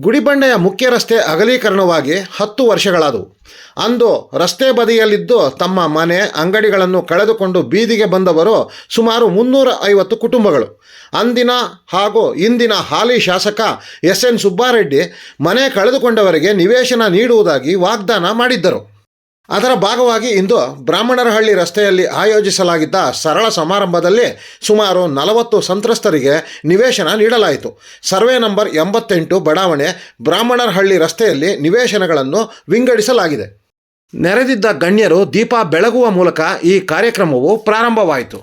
ಗುಡಿಬಂಡೆಯ ಮುಖ್ಯ ರಸ್ತೆ ಅಗಲೀಕರಣವಾಗಿ ಹತ್ತು ವರ್ಷಗಳಾದವು. ಅಂದು ರಸ್ತೆ ಬದಿಯಲ್ಲಿದ್ದು ತಮ್ಮ ಮನೆ, ಅಂಗಡಿಗಳನ್ನು ಕಳೆದುಕೊಂಡು ಬೀದಿಗೆ ಬಂದವರು ಸುಮಾರು ಮುನ್ನೂರ ಐವತ್ತು ಕುಟುಂಬಗಳು. ಅಂದಿನ ಹಾಗೂ ಇಂದಿನ ಹಾಲಿ ಶಾಸಕ ಎಸ್ ಎನ್ ಸುಬ್ಬಾರೆಡ್ಡಿ ಮನೆ ಕಳೆದುಕೊಂಡವರಿಗೆ ನಿವೇಶನ ನೀಡುವುದಾಗಿ ವಾಗ್ದಾನ ಮಾಡಿದ್ದರು. ಅದರ ಭಾಗವಾಗಿ ಇಂದು ಬ್ರಾಹ್ಮಣರಹಳ್ಳಿ ರಸ್ತೆಯಲ್ಲಿ ಆಯೋಜಿಸಲಾಗಿದ್ದ ಸರಳ ಸಮಾರಂಭದಲ್ಲಿ ಸುಮಾರು ನಲವತ್ತು ಸಂತ್ರಸ್ತರಿಗೆ ನಿವೇಶನ ನೀಡಲಾಯಿತು. ಸರ್ವೆ ನಂಬರ್ ಎಂಬತ್ತೆಂಟು ಬಡಾವಣೆ ಬ್ರಾಹ್ಮಣರಹಳ್ಳಿ ರಸ್ತೆಯಲ್ಲಿ ನಿವೇಶನಗಳನ್ನು ವಿಂಗಡಿಸಲಾಗಿದೆ. ನೆರೆದಿದ್ದ ಗಣ್ಯರು ದೀಪ ಬೆಳಗುವ ಮೂಲಕ ಈ ಕಾರ್ಯಕ್ರಮವು ಪ್ರಾರಂಭವಾಯಿತು.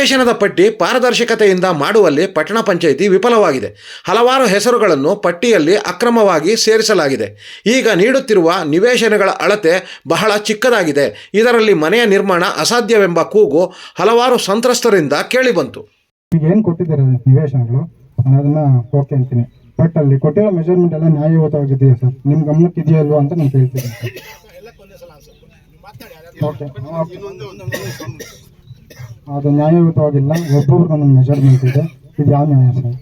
ನಿವೇಶನದ ಪಟ್ಟಿ ಪಾರದರ್ಶಕತೆಯಿಂದ ಮಾಡುವಲ್ಲಿ ಪಟ್ಟಣ ಪಂಚಾಯಿತಿ ವಿಫಲವಾಗಿದೆ. ಹಲವಾರು ಹೆಸರುಗಳನ್ನು ಪಟ್ಟಿಯಲ್ಲಿ ಅಕ್ರಮವಾಗಿ ಸೇರಿಸಲಾಗಿದೆ. ಈಗ ನೀಡುತ್ತಿರುವ ನಿವೇಶನಗಳ ಅಳತೆ ಬಹಳ ಚಿಕ್ಕದಾಗಿದೆ. ಇದರಲ್ಲಿ ಮನೆಯ ನಿರ್ಮಾಣ ಅಸಾಧ್ಯವೆಂಬ ಕೂಗು ಹಲವಾರು ಸಂತ್ರಸ್ತರಿಂದ ಕೇಳಿಬಂತು. ಈಗ ಏನು ಕೊಟ್ಟಿದ್ದಾರೆ ನಿವೇಶನಗಳು? ನಾನು ಅದನ್ನ ಓಕೆ ಅಂತೀನಿ. ಬಟ್ ಅಲ್ಲಿ ಕೊಟ್ಟಿರೋ ಮೆಜರ್ಮೆಂಟ್ ಎಲ್ಲ ನ್ಯಾಯಯುತವಾಗಿದೆಯಾ ಸರ್? ನಿಮ್ಮ ಗಮನಕ್ಕೆ ಇದೆಯಾ ಅಲ್ವಾ ಅಂತ ನಾನು ಕೇಳ್ತೀನಿ ಓಕೆ ಅದು ನ್ಯಾಯಯುತವಾಗಿಲ್ಲ ಒಂದೊಂದು ಮೆಜರ್ಮೆಂಟ್ ಇದೆ ಇದು ಯಾವ ನ್ಯಾಯ ಸರ್?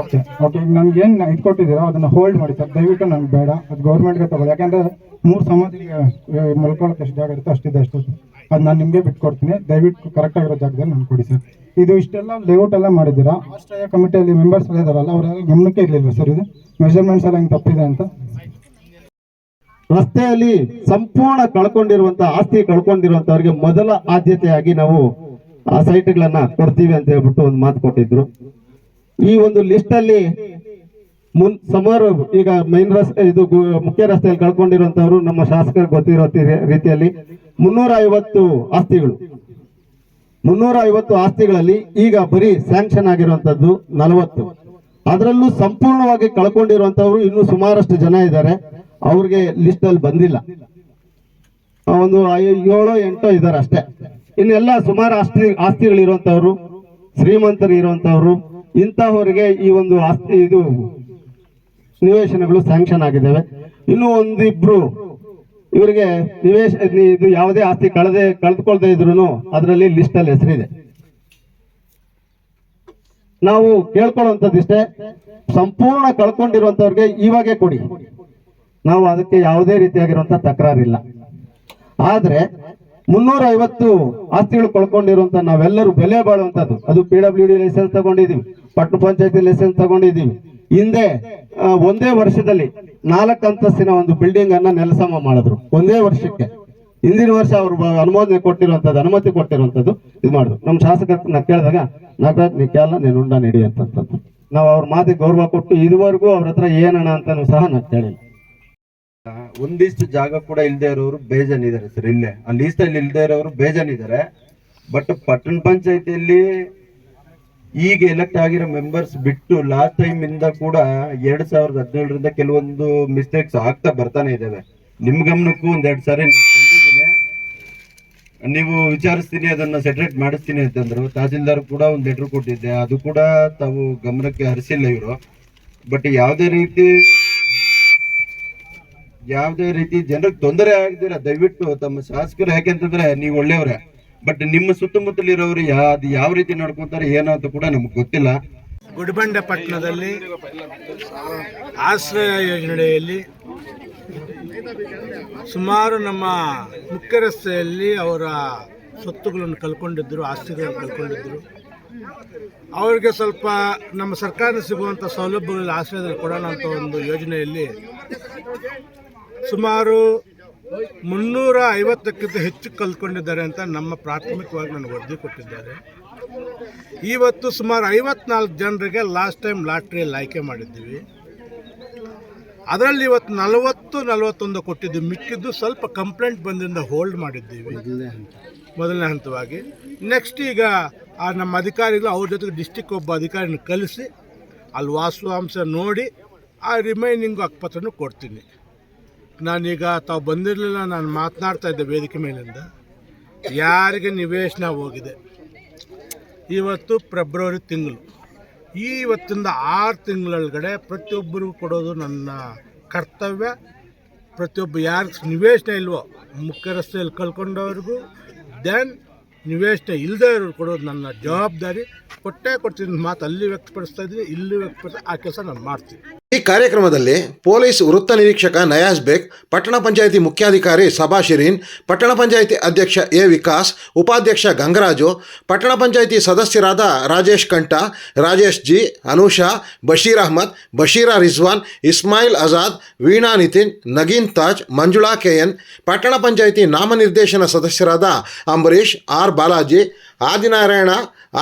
ಓಕೆ ಓಕೆ, ಈಗ ನನ್ಗೇನು ಏನು ಇದು ಕೊಟ್ಟಿದ್ದೀರೋ ಅದನ್ನ ಹೋಲ್ಡ್ ಮಾಡಿ ಸರ್. ದಯವಿಟ್ಟು ನಂಗೆ ಬೇಡ. ಅದು ಗೌರ್ಮೆಂಟ್ಗೆ ತಗೊಳ್ಳಿ. ಯಾಕಂದ್ರೆ ಮೂರು ಸಮಾಧಿಗೆ ಮಲ್ಕೊಳ್ಳೋಕೆ ಎಷ್ಟು ಜಾಗ ಇರುತ್ತೋ ಅಷ್ಟಿದೆ ಅಷ್ಟು ಅದು ನಾನು ನಿಮಗೆ ಬಿಟ್ಕೊಡ್ತೀನಿ. ದಯವಿಟ್ಟು ಕರೆಕ್ಟ್ ಆಗಿರೋ ಜಾಗದಲ್ಲಿ ನಾನು ಕೊಡಿ ಸರ್. ಇದು ಇಷ್ಟೆಲ್ಲ ಲೇಔಟ್ ಎಲ್ಲ ಮಾಡಿದ್ದೀರಾ? ಆಶ್ರಯ ಕಮಿಟಿಯಲ್ಲಿ ಮೆಂಬರ್ಸ್ ಎಲ್ಲ ಇದಾರಲ್ಲ, ಅವರೆಲ್ಲ ಗಮನಕ್ಕೆ ಇರಲಿಲ್ಲ ಸರ್ ಇದು? ಮೆಜರ್ಮೆಂಟ್ಸ್ ಎಲ್ಲ ಹಿಂಗೆ ತಪ್ಪಿದೆ ಅಂತ? ರಸ್ತೆಯಲ್ಲಿ ಸಂಪೂರ್ಣ ಕಳ್ಕೊಂಡಿರುವಂತ ಆಸ್ತಿ ಕಳ್ಕೊಂಡಿರುವಂತವ್ರಿಗೆ ಮೊದಲ ಆದ್ಯತೆಯಾಗಿ ನಾವು ಆ ಸೈಟ್ಗಳನ್ನ ಕೊಡ್ತೀವಿ ಅಂತ ಹೇಳ್ಬಿಟ್ಟು ಒಂದು ಮಾತು ಕೊಟ್ಟಿದ್ರು. ಈ ಒಂದು ಲಿಸ್ಟ್ ಅಲ್ಲಿ ಮುನ್ ಸುಮಾರು ಈಗ ಮೈನ್ ರಸ್ತೆ ಇದು ಮುಖ್ಯ ರಸ್ತೆಯಲ್ಲಿ ಕಳ್ಕೊಂಡಿರುವಂತವ್ರು ನಮ್ಮ ಶಾಸಕರಿಗೆ ಗೊತ್ತಿರೋ ರೀತಿಯಲ್ಲಿ ಮುನ್ನೂರ ಐವತ್ತು ಆಸ್ತಿಗಳು. ಮುನ್ನೂರ ಐವತ್ತು ಆಸ್ತಿಗಳಲ್ಲಿ ಈಗ ಬರೀ ಸ್ಯಾಂಕ್ಷನ್ ಆಗಿರುವಂತದ್ದು ನಲವತ್ತು. ಅದರಲ್ಲೂ ಸಂಪೂರ್ಣವಾಗಿ ಕಳ್ಕೊಂಡಿರುವಂತವ್ರು ಇನ್ನೂ ಸುಮಾರಷ್ಟು ಜನ ಇದ್ದಾರೆ. ಅವ್ರಿಗೆ ಲಿಸ್ಟ್ ಅಲ್ಲಿ ಬಂದಿಲ್ಲ. ಒಂದು ಏಳು, ಎಂಟೋ ಇದ್ದಾರೆ ಅಷ್ಟೇ. ಇನ್ನೆಲ್ಲ ಸುಮಾರು ಆಸ್ತಿ ಆಸ್ತಿಗಳಿರುವಂತವ್ರು, ಶ್ರೀಮಂತರು ಇರುವಂತವ್ರು, ಇಂತಹವರಿಗೆ ಈ ಒಂದು ಆಸ್ತಿ ಇದು ನಿವೇಶನಗಳು ಸ್ಯಾಂಕ್ಷನ್ ಆಗಿದ್ದಾವೆ. ಇನ್ನು ಒಂದಿಬ್ರು ಇವರಿಗೆ ನಿವೇಶ ಇದು ಯಾವುದೇ ಆಸ್ತಿ ಕಳೆದೇ ಕಳೆದುಕೊಳ್ದೇ ಇದ್ರು ಅದರಲ್ಲಿ ಲಿಸ್ಟ್ ಅಲ್ಲಿ ಹೆಸರಿದೆ. ನಾವು ಕೇಳ್ಕೊಳ್ಳುವಂಥದ್ದಿಷ್ಟೇ, ಸಂಪೂರ್ಣ ಕಳ್ಕೊಂಡಿರುವಂತವ್ರಿಗೆ ಇವಾಗೆ ಕೊಡಿ. ನಾವು ಅದಕ್ಕೆ ಯಾವುದೇ ರೀತಿಯಾಗಿರುವಂತ ತಕರಾರಿಲ್ಲ. ಆದ್ರೆ ಮುನ್ನೂರ ಐವತ್ತು ಆಸ್ತಿಗಳು ಕಳ್ಕೊಂಡಿರುವಂತ ನಾವೆಲ್ಲರೂ ಬೆಲೆ ಬಾಳುವಂತದ್ದು ಅದು ಪಿ ಡಬ್ಲ್ಯೂ ಡಿ ಲೈಸೆನ್ಸ್ ತಗೊಂಡಿದೀವಿ ಪಟ್ಟಣ ಪಂಚಾಯತಿ ಲೈಸೆನ್ಸ್ ತಗೊಂಡಿದೀವಿ ಹಿಂದೆ ಒಂದೇ ವರ್ಷದಲ್ಲಿ ನಾಲ್ಕು ಅಂತಸ್ತಿನ ಒಂದು ಬಿಲ್ಡಿಂಗ್ ಅನ್ನ ನೆಲಸಮ ಮಾಡಿದ್ರು, ಒಂದೇ ವರ್ಷಕ್ಕೆ. ಹಿಂದಿನ ವರ್ಷ ಅವರು ಅನುಮೋದನೆ ಕೊಟ್ಟಿರುವಂತದ್ದು ಅನುಮತಿ ಕೊಟ್ಟಿರುವಂತದ್ದು ಇದು ಮಾಡಿದ್ರು. ನಮ್ಮ ಶಾಸಕರನ್ನ ಕೇಳಿದಾಗ, ನಾಗರಾಜ್, ನೀ ಕೇಳ ನೀನು ಉಂಡ, ನೀಡಿ ಅಂತಂತ ನಾವು ಅವ್ರ ಮಾತಿಗೆ ಗೌರವ ಕೊಟ್ಟು ಇದುವರೆಗೂ ಅವ್ರ ಹತ್ರ ಏನಣ್ಣ ಅಂತಾನು ಸಹ ನಾನು ಕೇಳಿಲ್ಲ. ಒಂದಿಷ್ಟು ಜಾಗ ಕೂಡ ಇಲ್ಲದೆ ಇರೋರು ಬೇಜನ್ ಇದಾರೆ ಸರ್ ಇಲ್ಲೇ. ಆ ಲೀಸ್ಟ್ ಅಲ್ಲಿ ಇಲ್ದೇ ಇರೋರು ಬೇಜನ್ ಇದಾರೆ ಬಟ್ ಪಟ್ಟಣ ಪಂಚಾಯತಿಯಲ್ಲಿ ಈಗ ಎಲೆಕ್ಟ್ ಆಗಿರೋ ಮೆಂಬರ್ಸ್ ಬಿಟ್ಟು ಲಾಸ್ಟ್ ಟೈಮ್ ಇಂದ ಕೂಡ ಎರಡ್ ಸಾವಿರದ ಹದಿನೇಳರಿಂದ ಕೆಲವೊಂದು ಮಿಸ್ಟೇಕ್ಸ್ ಆಗ್ತಾ ಬರ್ತಾನೆ ಇದ್ದಾವೆ ನಿಮ್ ಗಮನಕ್ಕೂ ಒಂದ್ ಎರಡ್ ಸಾರಿ ನೀವು ವಿಚಾರಿಸ್ತೀನಿ, ಅದನ್ನ ಸೆಟ್ರೇಟ್ ಮಾಡಿಸ್ತೀನಿ ಅಂತಂದ್ರು. ತಹಸೀಲ್ದಾರ್ ಕೂಡ ಒಂದ್ ಲೆಟರ್ ಕೊಟ್ಟಿದ್ದೆ. ಅದು ಕೂಡ ತಾವು ಗಮನಕ್ಕೆ ಹರಿಸಿಲ್ಲ ಇವರು. ಬಟ್ ಯಾವುದೇ ರೀತಿ ಯಾವುದೇ ರೀತಿ ಜನರಿಗೆ ತೊಂದರೆ ಆಗದಿರ, ದಯವಿಟ್ಟು ತಮ್ಮ ಶಾಸಕರು ಯಾಕೆಂತಂದ್ರೆ ನೀವು ಒಳ್ಳೆಯವ್ರೆ. ಬಟ್ ನಿಮ್ಮ ಸುತ್ತಮುತ್ತಲಿರೋರು ಯಾ, ಅದು ಯಾವ ರೀತಿ ನಡ್ಕೊಂತಾರೆ, ಏನೋ ಅಂತ ಕೂಡ ನಮ್ಗೆ ಗೊತ್ತಿಲ್ಲ. ಗುಡಿಬಂಡೆ ಪಟ್ಟಣದಲ್ಲಿ ಆಶ್ರಯ ಯೋಜನೆಯಲ್ಲಿ ಸುಮಾರು ನಮ್ಮ ಮುಖ್ಯ ರಸ್ತೆಯಲ್ಲಿ ಅವರ ಸ್ವತ್ತುಗಳನ್ನು ಕಳ್ಕೊಂಡಿದ್ದರು, ಆಸ್ತಿಗಳನ್ನು ಕಳ್ಕೊಂಡಿದ್ದರು. ಅವರಿಗೆ ಸ್ವಲ್ಪ ನಮ್ಮ ಸರ್ಕಾರ ಸಿಗುವಂಥ ಸೌಲಭ್ಯಗಳಲ್ಲಿ ಆಶ್ರಯದಲ್ಲಿ ಕೊಡೋಣ ಅಂತ ಒಂದು ಯೋಜನೆಯಲ್ಲಿ ಸುಮಾರು ಮುನ್ನೂರ ಐವತ್ತಕ್ಕಿಂತ ಹೆಚ್ಚು ಕಲ್ತ್ಕೊಂಡಿದ್ದಾರೆ ಅಂತ ನಮ್ಮ ಪ್ರಾಥಮಿಕವಾಗಿ ನನಗೆ ವರದಿ ಕೊಟ್ಟಿದ್ದಾರೆ ಇವತ್ತು ಸುಮಾರು ಐವತ್ನಾಲ್ಕು ಜನರಿಗೆ ಲಾಸ್ಟ್ ಟೈಮ್ ಲಾಟ್ರಿಯಲ್ಲಿ ಆಯ್ಕೆ ಮಾಡಿದ್ದೀವಿ. ಅದರಲ್ಲಿ ಇವತ್ತು ನಲವತ್ತು ನಲವತ್ತೊಂದು ಕೊಟ್ಟಿದ್ದು ಮಿಕ್ಕಿದ್ದು ಸ್ವಲ್ಪ ಕಂಪ್ಲೇಂಟ್ ಬಂದಿಂದ ಹೋಲ್ಡ್ ಮಾಡಿದ್ದೀವಿ. ಮೊದಲನೇ ಹಂತವಾಗಿ. ನೆಕ್ಸ್ಟ್ ಈಗ ಆ ನಮ್ಮ ಅಧಿಕಾರಿಗಳು ಅವ್ರ ಜೊತೆಗೆ ಡಿಸ್ಟಿಕ್ ಒಬ್ಬ ಅಧಿಕಾರಿನ ಕಲಿಸಿ ಅಲ್ಲಿ ವಾಸ್ತುವಾಂಶ ನೋಡಿ ಆ ರಿಮೈನಿಂಗ್ ಅಕ್ಪತ್ರನೂ ಕೊಡ್ತೀನಿ. ನಾನೀಗ ತಾವು ಬಂದಿರಲಿಲ್ಲ, ನಾನು ಮಾತನಾಡ್ತಾ ಇದ್ದೆ ವೇದಿಕೆ ಮೇಲಿಂದ. ಯಾರಿಗೆ ನಿವೇಶನ ಹೋಗಿದೆ? ಇವತ್ತು ಫೆಬ್ರವರಿ ತಿಂಗಳು. ಈ ಇವತ್ತಿಂದ ಆರು ತಿಂಗಳೊಳಗಡೆ ಪ್ರತಿಯೊಬ್ಬರಿಗೂ ಕೊಡೋದು ನನ್ನ ಕರ್ತವ್ಯ. ಪ್ರತಿಯೊಬ್ಬ ಯಾರಿಗೆ ನಿವೇಶನ ಇಲ್ವೋ ಮುಖ್ಯ ರಸ್ತೆಯಲ್ಲಿ ಕಳ್ಕೊಂಡವ್ರಿಗೂ, ದೆನ್ ನಿವೇಶನ ಇಲ್ಲದೆ ಇರೋರು ಕೊಡೋದು ನನ್ನ ಜವಾಬ್ದಾರಿ. ಕೊಟ್ಟೇ ಕೊಡ್ತೀನಿ ಮಾತು ಅಲ್ಲಿ ವ್ಯಕ್ತಪಡಿಸ್ತಾ ಇದ್ದೀನಿ, ಇಲ್ಲಿ ವ್ಯಕ್ತಪಡಿಸ್ತಾ ಆ ಕೆಲಸ ನಾನು ಮಾಡ್ತೀನಿ. ಈ ಕಾರ್ಯಕ್ರಮದಲ್ಲಿ ಪೊಲೀಸ್ ವೃತ್ತ ನಿರೀಕ್ಷಕ ನಯಾಜ್ ಬೇಗ್, ಪಟ್ಟಣ ಪಂಚಾಯಿತಿ ಮುಖ್ಯಾಧಿಕಾರಿ ಸಭಾ ಶಿರೀನ್, ಪಟ್ಟಣ ಪಂಚಾಯಿತಿ ಅಧ್ಯಕ್ಷ ಎ ವಿಕಾಸ್, ಉಪಾಧ್ಯಕ್ಷ ಗಂಗರಾಜು, ಪಟ್ಟಣ ಪಂಚಾಯಿತಿ ಸದಸ್ಯರಾದ ರಾಜೇಶ್ ಕಂಠ, ರಾಜೇಶ್ ಜಿ, ಅನುಷಾ, ಬಶೀರ್ ಅಹಮದ್, ಬಶೀರಾ ರಿಜ್ವಾನ್, ಇಸ್ಮಾಯಿಲ್ ಆಜಾದ್, ವೀಣಾ ನಿತಿನ್, ನಗೀನ್ ತಾಜ್, ಮಂಜುಳಾ ಕೆಎನ್ ಪಟ್ಟಣ ಪಂಚಾಯಿತಿ ನಾಮನಿರ್ದೇಶನ ಸದಸ್ಯರಾದ ಅಂಬರೀಶ್ ಆರ್ ಬಾಲಾಜಿ ಆದಿನಾರಾಯಣ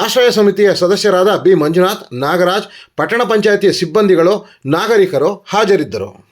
ಆಶ್ರಯ ಸಮಿತಿಯ ಸದಸ್ಯರಾದ ಬಿ ಮಂಜುನಾಥ್ ನಾಗರಾಜ್ ಪಟ್ಟಣ ಪಂಚಾಯಿತಿ ಸಿಬ್ಬಂದಿಗಳು ನಾಗರಿಕರು ಹಾಜರಿದ್ದರು.